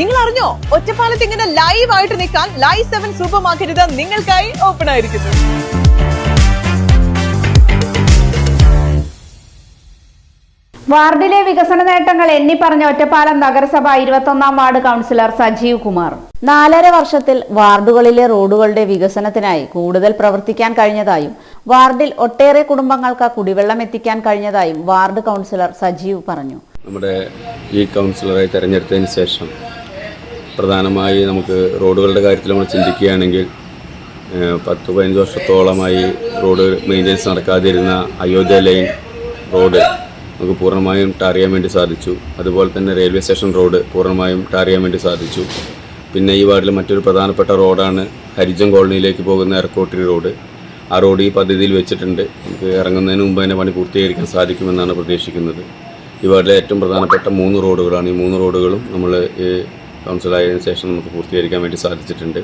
നിങ്ങൾ അറിഞ്ഞോ ഒറ്റപ്പാലത്ത് ഇങ്ങനെ ലൈവ് ആയിട്ട് നിൽക്കാൻ ലൈവ് സെവൻ സൂപ്പർ മാർക്കറ്റ് നിങ്ങൾക്കായി ഓപ്പൺ ആയിരിക്കുന്നു. വാർഡിലെ വികസന നേട്ടങ്ങൾ എണ്ണി പറഞ്ഞ ഒറ്റപ്പാലം നഗരസഭ ഇരുപത്തൊന്നാം വാർഡ് കൗൺസിലർ സജീവ് കുമാർ. നാലര വർഷത്തിൽ വാർഡുകളിലെ റോഡുകളുടെ വികസനത്തിനായി കൂടുതൽ പ്രവർത്തിക്കാൻ കഴിഞ്ഞതായും വാർഡിൽ ഒട്ടേറെ കുടുംബങ്ങൾക്ക് കുടിവെള്ളം എത്തിക്കാൻ കഴിഞ്ഞതായും വാർഡ് കൗൺസിലർ സജീവ് പറഞ്ഞു. നമ്മുടെ ഈ കൗൺസിലറെ തെരഞ്ഞെടുത്തതിന് ശേഷം പ്രധാനമായി നമുക്ക് റോഡുകളുടെ കാര്യത്തിൽ നമ്മൾ ചിന്തിക്കുകയാണെങ്കിൽ പത്ത് പതിനഞ്ച് വർഷത്തോളമായി റോഡ് മെയിന്റെനൻസ് നടക്കാതിരുന്ന അയോധ്യ ലൈൻ റോഡ് നമുക്ക് പൂർണമായും ടാർ ചെയ്യാൻ വേണ്ടി സാധിച്ചു. അതുപോലെ തന്നെ റെയിൽവേ സ്റ്റേഷൻ റോഡ് പൂർണമായും ടാർ ചെയ്യാൻ വേണ്ടി സാധിച്ചു. പിന്നെ ഈ വാർഡിൽ മറ്റൊരു പ്രധാനപ്പെട്ട റോഡാണ് ഹരിജൻ കോളനിയിലേക്ക് പോകുന്ന എയർക്കോട്ടി റോഡ്. ആ റോഡ് ഈ പദ്ധതിയിൽ വെച്ചിട്ടുണ്ട്. നമുക്ക് ഇറങ്ങുന്നതിന് മുമ്പ് തന്നെ പണി പൂർത്തീകരിക്കാൻ സാധിക്കുമെന്നാണ് പ്രതീക്ഷിക്കുന്നത്. ഈ വാർഡിലെ ഏറ്റവും പ്രധാനപ്പെട്ട മൂന്ന് റോഡുകളാണ്. ഈ മൂന്ന് റോഡുകളും നമ്മൾ കൗൺസിലായതിനു ശേഷം നമുക്ക് പൂർത്തീകരിക്കാൻ വേണ്ടി സാധിച്ചിട്ടുണ്ട്.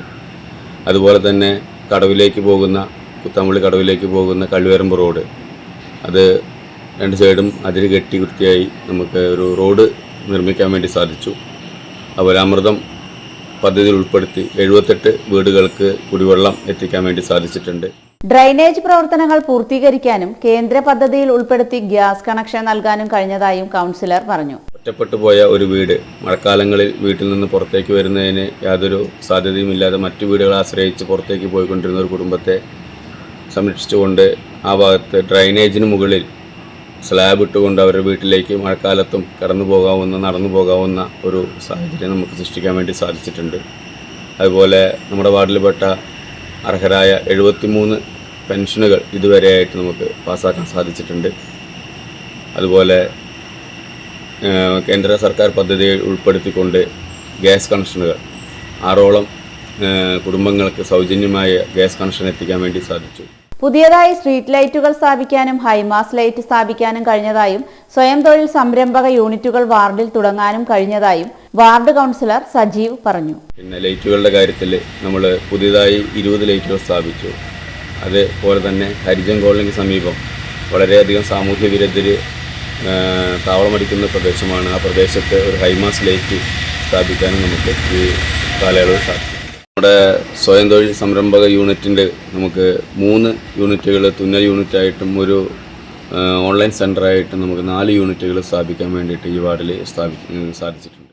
അതുപോലെ തന്നെ കടവിലേക്ക് പോകുന്ന കുത്തമ്പള്ളി കടവിലേക്ക് പോകുന്ന കള്ളുവരമ്പ് റോഡ്. അത് രണ്ട് സൈഡും അതിൽ കെട്ടി വൃത്തിയായി നമുക്ക് ഒരു റോഡ് നിർമ്മിക്കാൻ വേണ്ടി സാധിച്ചു. അതുപോലെ അമൃതം പദ്ധതിയിൽ ഉൾപ്പെടുത്തി എഴുപത്തെട്ട് വീടുകൾക്ക് കുടിവെള്ളം എത്തിക്കാൻ വേണ്ടി സാധിച്ചിട്ടുണ്ട്. ഡ്രൈനേജ് പ്രവർത്തനങ്ങൾ പൂർത്തീകരിക്കാനും കേന്ദ്ര പദ്ധതിയിൽ ഉൾപ്പെടുത്തി ഗ്യാസ് കണക്ഷൻ നൽകാനും കഴിഞ്ഞതായും കൗൺസിലർ പറഞ്ഞു. ഒറ്റപ്പെട്ടു പോയ ഒരു വീട് മഴക്കാലങ്ങളിൽ വീട്ടിൽ നിന്ന് പുറത്തേക്ക് വരുന്നതിന് യാതൊരു സാധ്യതയുമില്ലാതെ മറ്റു വീടുകളെ ആശ്രയിച്ച് പുറത്തേക്ക് പോയിക്കൊണ്ടിരുന്ന ഒരു കുടുംബത്തെ സംരക്ഷിച്ചുകൊണ്ട് ആ ഭാഗത്ത് ഡ്രൈനേജിന് മുകളിൽ സ്ലാബ് ഇട്ടുകൊണ്ട് അവരുടെ വീട്ടിലേക്ക് മഴക്കാലത്തും കടന്നു പോകാവുന്ന നടന്നു പോകാവുന്ന ഒരു സാഹചര്യം നമുക്ക് സൃഷ്ടിക്കാൻ വേണ്ടി സാധിച്ചിട്ടുണ്ട്. അതുപോലെ നമ്മുടെ വാർഡിൽപ്പെട്ട അർഹരായ എഴുപത്തിമൂന്ന് പെൻഷനുകൾ ഇതുവരെയായിട്ട് നമുക്ക് പാസ്സാക്കാൻ സാധിച്ചിട്ടുണ്ട്. അതുപോലെ കേന്ദ്ര സർക്കാർ പദ്ധതിയിൽ ഉൾപ്പെടുത്തിക്കൊണ്ട് ഗ്യാസ് കണക്ഷനുകൾ ആറോളം കുടുംബങ്ങൾക്ക് സൗജന്യമായ ഗ്യാസ് കണക്ഷൻ എത്തിക്കാൻ വേണ്ടി സാധിച്ചു. പുതിയതായി സ്ട്രീറ്റ് ലൈറ്റുകൾ സ്ഥാപിക്കാനും ഹൈമാസ് ലൈറ്റ് സ്ഥാപിക്കാനും കഴിഞ്ഞതായും സ്വയം തൊഴിൽ സംരംഭക യൂണിറ്റുകൾ വാർഡിൽ തുടങ്ങാനും കഴിഞ്ഞതായും വാർഡ് കൗൺസിലർ സജീവ് പറഞ്ഞു. പിന്നെ ലൈറ്റുകളുടെ കാര്യത്തിൽ നമ്മൾ പുതിയതായി ഇരുപത് ലൈറ്റുകൾ സ്ഥാപിച്ചു. അതുപോലെ തന്നെ ഹരിജൻ കോളനിക്ക് സമീപം വളരെയധികം സാമൂഹ്യ വിരുദ്ധർ താവളമടിക്കുന്ന പ്രദേശമാണ്. ആ പ്രദേശത്ത് ഒരു ഹൈമാസ് ലേക്ക് സ്ഥാപിക്കാനും നമുക്ക് ഈ കാലയളവ് സാധിക്കും. നമ്മുടെ സ്വയം തൊഴിൽ സംരംഭക യൂണിറ്റിന്റെ നമുക്ക് മൂന്ന് യൂണിറ്റുകൾ തുന്നൽ യൂണിറ്റായിട്ടും ഒരു ഓൺലൈൻ സെന്ററായിട്ടും നമുക്ക് നാല് യൂണിറ്റുകൾ സ്ഥാപിക്കാൻ വേണ്ടിയിട്ട് ഈ വാർഡിൽ സ്ഥാപി സാധിച്ചിട്ടുണ്ട്.